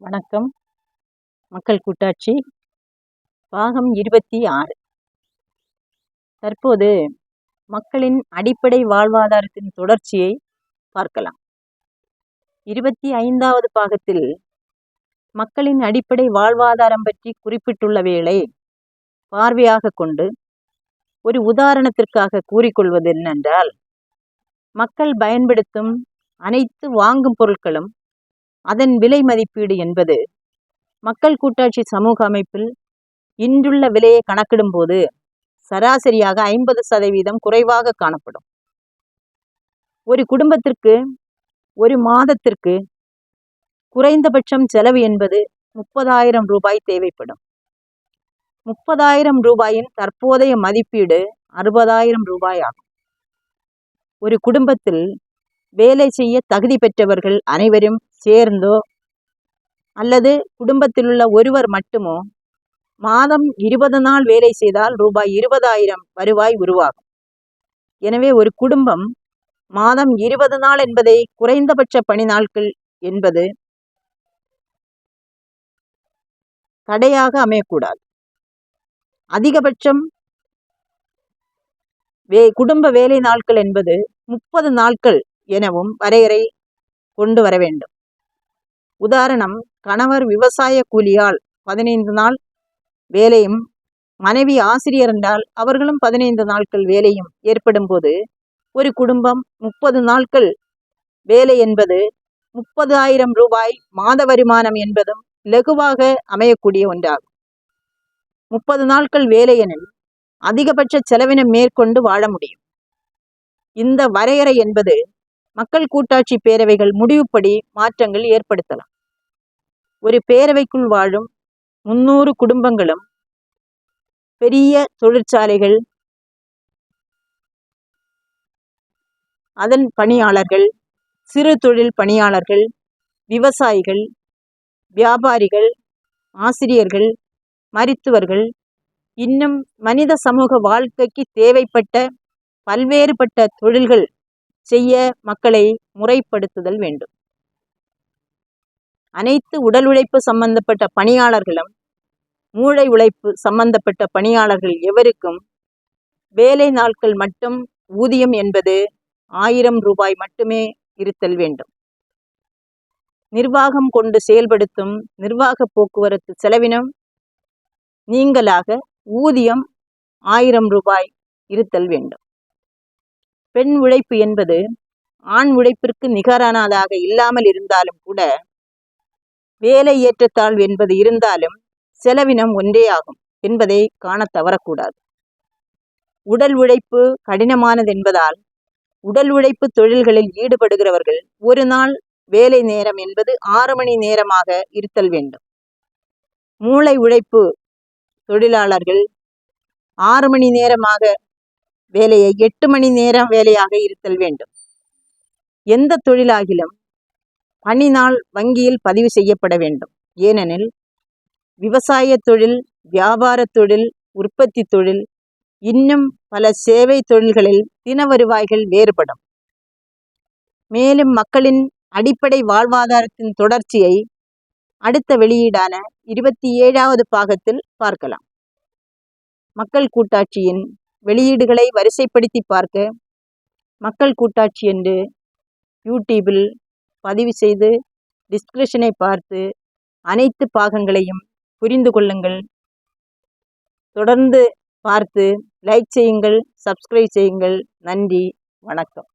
வணக்கம். மக்கள் கூட்டாட்சி பாகம் இருபத்தி ஆறு. தற்போது மக்களின் அடிப்படை வாழ்வாதாரத்தின் தொடர்ச்சியை பார்க்கலாம். இருபத்தி ஐந்தாவது பாகத்தில் மக்களின் அடிப்படை வாழ்வாதாரம் பற்றி குறிப்பிட்டுள்ள வேளை பார்வையாக கொண்டு ஒரு உதாரணத்திற்காக கூறிக்கொள்வது என்னென்றால் மக்கள் பயன்படுத்தும் அனைத்து வாங்கும் பொருட்களும் அதன் விலை மதிப்பீடு என்பது மக்கள் கூட்டாட்சி சமூக அமைப்பில் இன்றுள்ள விலையை கணக்கிடும்போது சராசரியாக ஐம்பது சதவீதம் குறைவாக காணப்படும். ஒரு குடும்பத்திற்கு ஒரு மாதத்திற்கு குறைந்தபட்சம் செலவு என்பது முப்பதாயிரம் ரூபாய் தேவைப்படும். முப்பதாயிரம் ரூபாயின் தற்போதைய மதிப்பீடு அறுபதாயிரம் ரூபாய் ஆகும். ஒரு குடும்பத்தில் வேலை செய்ய தகுதி பெற்றவர்கள் அனைவரும் சேர்ந்தோ அல்லது குடும்பத்தில் உள்ள ஒருவர் மட்டுமோ மாதம் இருபது நாள் வேலை செய்தால் ரூபாய் இருபதாயிரம் வருவாய் உருவாகும். எனவே ஒரு குடும்பம் மாதம் இருபது நாள் என்பதை குறைந்தபட்ச பணி நாட்கள் என்பது தடையாக அமையக்கூடாது. அதிகபட்சம் வே குடும்ப வேலை நாட்கள் என்பது முப்பது நாட்கள் எனவும் வரையறை கொண்டு வர வேண்டும். உதாரணம் கணவர் விவசாய கூலியால் பதினைந்து நாள் வேலையும் மனைவி ஆசிரியர் என்றால் அவர்களும் பதினைந்து நாட்கள் வேலையும் ஏற்படும் போது ஒரு குடும்பம் முப்பது நாட்கள் வேலை என்பது முப்பது ஆயிரம் ரூபாய் மாத வருமானம் என்பதும் லகுவாக அமையக்கூடிய ஒன்றாகும். முப்பது நாட்கள் வேலை எனில் அதிகபட்ச செலவினம் மேற்கொண்டு வாழ முடியும். இந்த வரையறை என்பது மக்கள் கூட்டாட்சி பேரவைகள் முடிவுப்படி மாற்றங்கள் ஏற்படுத்தலாம். ஒரு பேரவைக்குள் வாழும் முன்னூறு குடும்பங்களும் பெரிய தொழிற்சாலைகள் அதன் பணியாளர்கள் சிறு தொழில் பணியாளர்கள் விவசாயிகள் வியாபாரிகள் ஆசிரியர்கள் மருத்துவர்கள் இன்னும் மனித சமூக வாழ்க்கைக்கு தேவைப்பட்ட பல்வேறுபட்ட தொழில்கள் செய்ய மக்களை முறைப்படுத்துதல் வேண்டும். அனைத்து உடல் உழைப்பு சம்பந்தப்பட்ட பணியாளர்களும் மூளை உழைப்பு சம்பந்தப்பட்ட பணியாளர்கள் எவருக்கும் வேலை நாட்கள் மட்டும் ஊதியம் என்பது ஆயிரம் ரூபாய் மட்டுமே இருத்தல் வேண்டும். நிர்வாகம் கொண்டு செயல்படுத்தும் நிர்வாக போக்குவரத்து செலவினம் நீங்களாக ஊதியம் ஆயிரம் ரூபாய் இருத்தல் வேண்டும். பெண் உழைப்பு என்பது ஆண் உழைப்பிற்கு நிகரானதாக இல்லாமல் இருந்தாலும் கூட வேலை ஏற்றத்தாழ்வு என்பது இருந்தாலும் செலவினம் ஒன்றே ஆகும் என்பதை காண தவறக்கூடாது. உடல் உழைப்பு கடினமானது என்பதால் உடல் உழைப்பு தொழில்களில் ஈடுபடுகிறவர்கள் ஒரு நாள் வேலை நேரம் என்பது ஆறு மணி நேரமாக இருத்தல் வேண்டும். மூளை உழைப்பு தொழிலாளர்கள் ஆறு மணி நேரமாக வேலையை எட்டு மணி நேரம் வேலையாக இருத்தல் வேண்டும். எந்த தொழிலாகிலும் பணி நாள் வங்கியில் பதிவு செய்யப்பட வேண்டும். ஏனெனில் விவசாய தொழில் வியாபார தொழில் உற்பத்தி தொழில் இன்னும் பல சேவை தொழில்களில் தின வருவாய்கள் வேறுபடும். மேலும் மக்களின் அடிப்படை வாழ்வாதாரத்தின் தொடர்ச்சியை அடுத்த வெளியீடான இருபத்தி ஏழாவது பாகத்தில் பார்க்கலாம். மக்கள் கூட்டாட்சியின் வெளியீடுகளை வரிசைப்படுத்தி பார்க்க மக்கள் கூட்டாட்சி என்று யூடியூபில் பதிவு செய்து டிஸ்கிரிப்ஷனை பார்த்து அனைத்து பாகங்களையும் புரிந்து கொள்ளுங்கள். தொடர்ந்து பார்த்து லைக் செய்யுங்கள் சப்ஸ்கிரைப் செய்யுங்கள். நன்றி வணக்கம்.